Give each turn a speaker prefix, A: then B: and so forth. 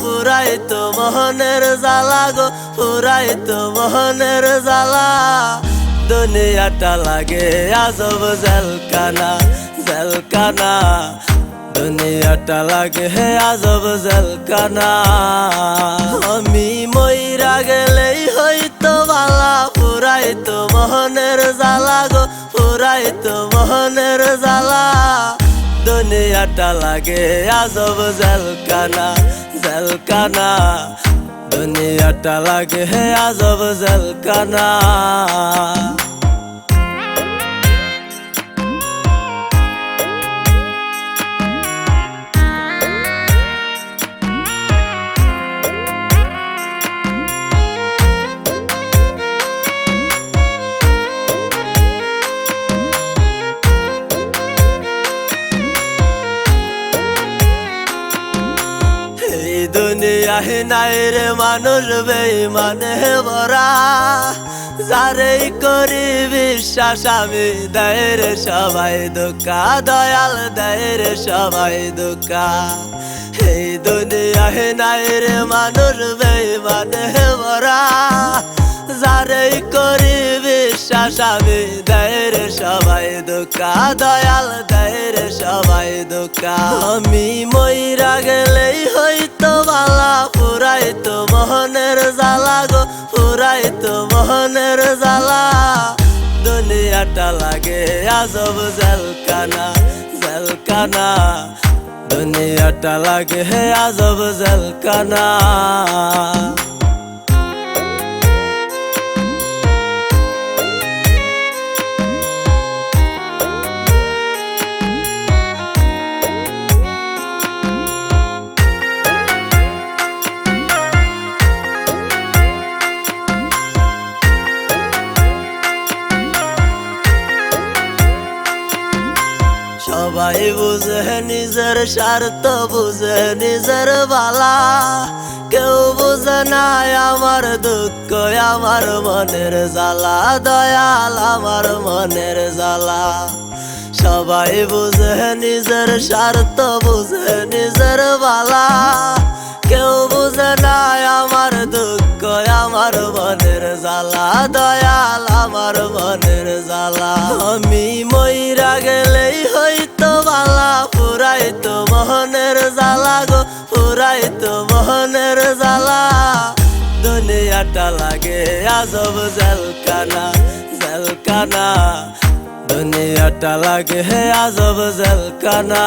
A: পুরাই তো মোহনের জ্বালা গো পুরাই তো মোহনের জ্বালা। দুনিয়াটা লাগে আজব জেলকানা জেলকানা দুনিয়াটা লাগে হে আজব জেলকানা আমি মইরা গেলেই হইতো বালা পুরাই তো মোহনের জ্বালা গো পুরাই তো মোহনের জ্বালা। দুনিয়াটা লাগে আজব জেলকানা জেলকানা দুনিয়াটা লাগে হে আজব জেলকানা দুনিয়ায় নাই রে মানুষ বেইমানে ভরা যারেই করি বিশ্বাস আমি দেয় রে সবাই দোকা, দয়াল দেয় রে সবাই দোকা। এই দুনিয়ায় নাই রে মানুষ বেইমানে ভরা যারেই করি বিশ্বাস আমি দেয় রে সবাই দোকা, দয়াল দেয় রে সবাই দোকা। আমি মইরা গেলেই পুরাই তো মোহনের জ্বালা গো পুরাই তো মোহনের জ্বালা। দুনিয়াটা লাগে আজব জেলকানা জেলকানা দুনিয়াটা লাগে আজব জেলকানা সবাই বুঝে, নিজের স্বার্থ বুঝে, নিজের বালা। কেউ বুঝে নাই আমার দুঃখ, আমার মনের জ্বালা। দয়াল আমার মনের জ্বালা। সবাই বুঝে, নিজের স্বার্থ বুঝে, নিজের বালা। কেউ বুঝে নাই আমার দুঃখ, আমার মনের জ্বালা। দয়াল আমার মনের জ্বালা। আমি গেলেই মোহনের জ্বালা দুনিয়াটা লাগে আজব জেলকানা জেলকানা দুনিয়াটা লাগে হে আজব জেলকানা